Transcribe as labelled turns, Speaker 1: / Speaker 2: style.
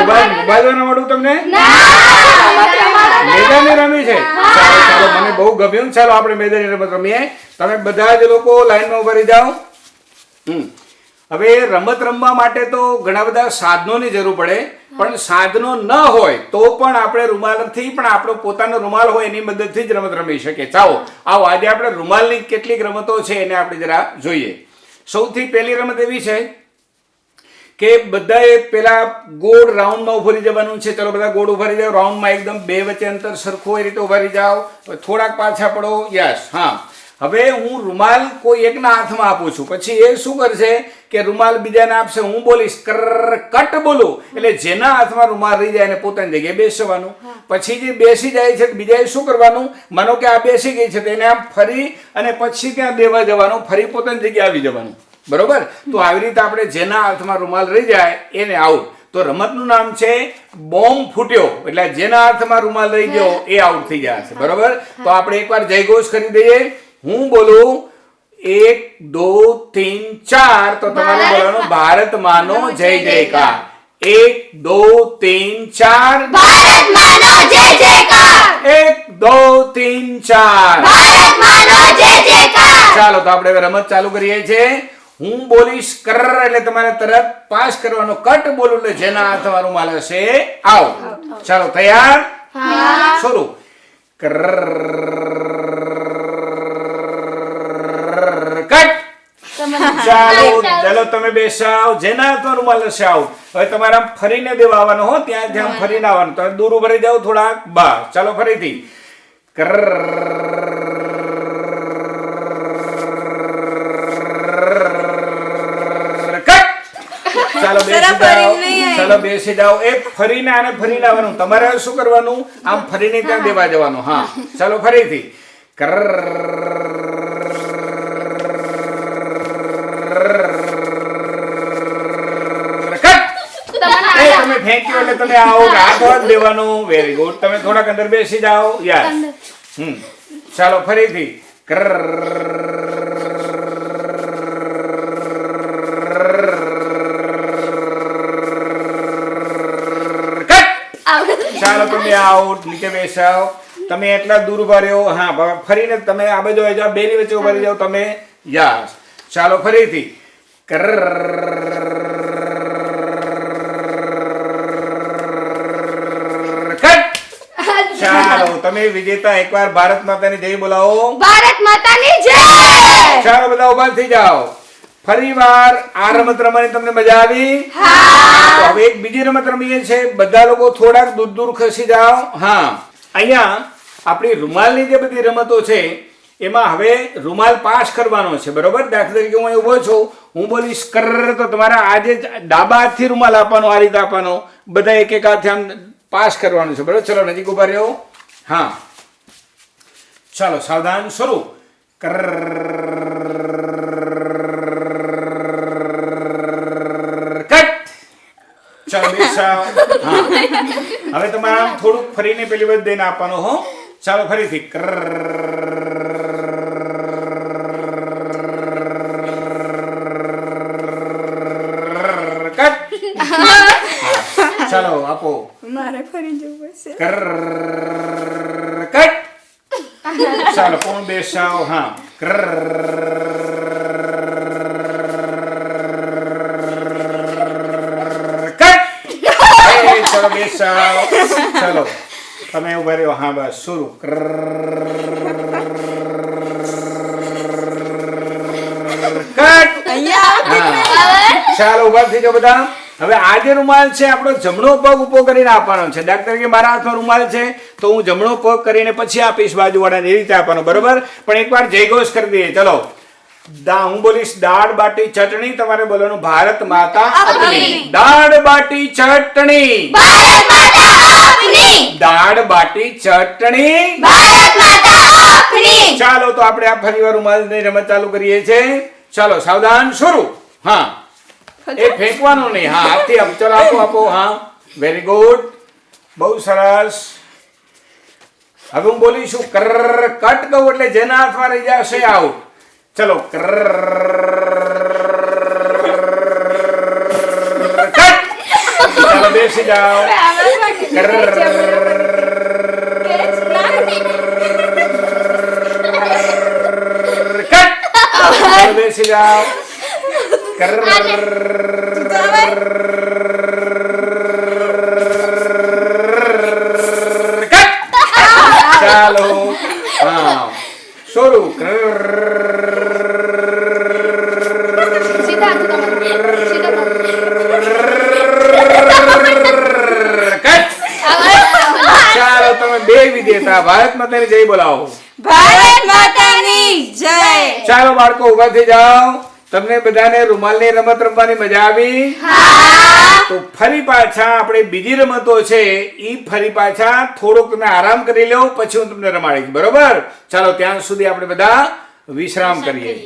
Speaker 1: Mobile mobile ના મળું તમને? મેદાની રમી છે. ચાલો ચાલો મને બહુ ગમ્યું ચાલો આપણે મેદાની રમત રમીએ. તમે બધા જ લોકો લાઈનમાં ઊભા રહી જાઓ. હમ. હવે રમત રમવા માટે તો ઘણા બધા સાધનોની જરૂર પડે. પણ સાધનો ન હોય તો પણ આપણે રૂમાલથી પણ આપણો પોતાનો રૂમાલ હોય એની મદદથી જ રમત રમી શકીએ ચાલો આવો આજે આપણે રૂમાલની કેટલીક રમતો છે એને આપણે જરા જોઈએ. સૌથી પહેલી રમત એવી છે. કે બધાએ પેલા ગોળ રાઉન્ડમાં ઉભરી જવાનું છે. ચલો બધા ગોળ ઉભરી જાઓ. રાઉન્ડમાં એકદમ બે વચ્ચે અંતર સરખું એ રીતે ઉભરી જાઓ. થોડાક પાછા પડો. યસ હા. હવે હું રૂમાલ કોઈ એકના હાથમાં આપું છું. પછી એ શું કરશે કે રૂમાલ બીજાને આપશે. હું બોલીશ કર કટ બોલું. એટલે જેના હાથમાં રૂમાલ રહી જાય એને પોતાની જગ્યાએ બેસવાનું. પછી જે બેસી જાય છે બીજાએ શું કરવાનું? માનો કે આ બેસી ગઈ છે તો એને આમ ફરી અને પછી ત્યાં દેવા જવાનું? ફરી પોતાની જગ્યાએ આવી જવાનું. બરોબર? તો આવી રીતે આપણે જેના હાથમાં રૂમાલ રહી જાય એને આઉટ તો રમતનું નામ છે બોમ્બ ફૂટ્યો. એટલે જેના હાથમાં રૂમાલ રહી ગયો એ આઉટ થઈ જશે બરોબર? તો આપણે એકવાર જયઘોષ કરી દઈએ. હું બોલું એક દો તીન ચાર. તો તમારે બોલવાનું ભારત માનો જય જયકાર. એક દો તીન ચાર.
Speaker 2: ભારત માનો જય જયકાર.
Speaker 1: એક દો તીન ચાર.
Speaker 2: ભારત માનો જય જયકાર.
Speaker 1: ચાલો તો આપણે રમત ચાલુ કરીએ છીએ. હું બોલીશ કર એટલે તમારે તરત પાસ કરવાનો કટ બોલું એટલે જેના હાથમાં રૂમાલ હશે આવ. ચાલો તૈયાર? શરૂ. કર કટ. ચાલો ચાલો તમે બેસાવ. જેના હાથમાં રૂમાલ હશે આવ. હવે તમારે આમ ફરીને દેવા આવવાનો હો ત્યાં ત્યાં ફરીને આવવાનું. તમે દૂર ભરી જાવ થોડાક. બા ચાલો ફરીથી. કર કટ ચાલો બેસી જાઓ ચાલો બેસી જાઓ. એ ફરીને આને ફરીને આવવાનું તમારે શું કરવાનું? આમ ફરીને ત્યાં દેવા જવાનું? હા. ચાલો ફરીથી. કર તમે ફેંક્યો એટલે તમે આવો. હાથ દેવાનું. વેરી ગુડ તમે થોડાક અંદર બેસી જાઓ. યાર હમ. ચાલો ફરીથી. કર કટ ચાલો તમે આવો નીચે બેસાઓ. તમે એટલા દૂર ઊભા રહ્યો. હા ફરીને તમે આ બાજુ આવી જાઓ બેની વચ્ચે ઊભા રહી જાઓ તમે યસ. ચાલો ફરીથી. કર ચાલો તમે વિજેતા એકવાર ભારત માતાની જય બોલાવો.
Speaker 2: ભારત માતાની જય!
Speaker 1: ચાલો બધા ઊભા થઈ જાઓ. ફરી વાર આ રમત રમવાની તમને મજા આવી? તો હવે એક બીજી રમત રમીએ છે. બધા લોકો થોડાક દૂર દૂર ખસી જાઓ. હા. અહીંયા આપણી રૂમાલની જે બધી રમતો છે એમાં હવે રૂમાલ પાસ કરવાનો છે. બરોબર? દાખલા તરીકે હું અહીં ઊભો છું. હું બોલીશ કર તો તમારા આજે જ ડાબા હાથથી રૂમાલ આપવાનો આ રીતે આપવાનો. બધા એક એક હાથથી આમ પાસ કરવાનું છે. બરોબર? ચલો નજીક ઊભા રહ્યો. હા. ચાલો સાવધાન શરૂ કર ચાલો હા. હવે તમારે આમ થોડુંક ફરીને પેલી બાજુ દઈને આપવાનો હો. ચાલો ફરીથી. કર. ચાલો આપો.
Speaker 3: મારે ફરી જવું પડશે.
Speaker 1: કર. કટ ચાલો કોણ બેસાવ? હા. કર કટ એ, ચાલો તમે ઊભા રહ્યો હા બસ શરૂ. ચાલો ઊભા થઈ જાઓ બધા હવે આ જે રૂમાલ છે આપણો જમણો પગ ઊભો કરીને આપવાનો છે ડાક્ટર કે મારા હાથમાં રૂમાલ છે તો હું જમણો પગ કરીને પછી આપીશ બાજુવાળાને એ રીતે આપવાનો બરોબર પણ એકવાર જયઘોષ કરી દઈએ ચલો દા હું બોલીશ દાળ બાટી ચટણી તમારે બોલવાનું ભારત માતા આપની. દાળ બાટી ચટણી.
Speaker 2: ભારત માતા આપની.
Speaker 1: દાળ બાટી ચટણી.
Speaker 2: ભારત માતા આપની.
Speaker 1: ચાલો તો આપણે આ ફરીવાર રૂમાલની રમત ચાલુ કરીએ છે ચાલો સાવધાન શરૂ. હા. એ ફેંકવાનું નહીં. હા આમ ચલો આપો આપો. હા. વેરી ગુડ બહુ સરસ. હવે હું બોલીશું કર કટ કહું એટલે જેના હાથમાં રહી જશે આઉટ. ચલો કર કટ ચાલો બે બેસી જાઓ કટ બેસી જાઓ કટ ચાલો હા શરૂ
Speaker 2: સીધા હાથ તમારે. સીધા
Speaker 1: કટ ચાલો બે વિજેતા ભારત માતાની જય બોલાવો.
Speaker 3: ભારત માતાની જય.
Speaker 1: ચાલો બાળકો ઊભા થઈ જાઓ. તમને બધાને રૂમાલની રમત રમવાની મજા આવી? તો ફરી પાછા આપણે બીજી રમતો છે. એ ફરી પાછા થોડોક તમે આરામ કરી લો પછી હું તમને રમાડીશ. બરોબર? ચાલો ત્યાં સુધી આપણે બધા વિશ્રામ કરીએ.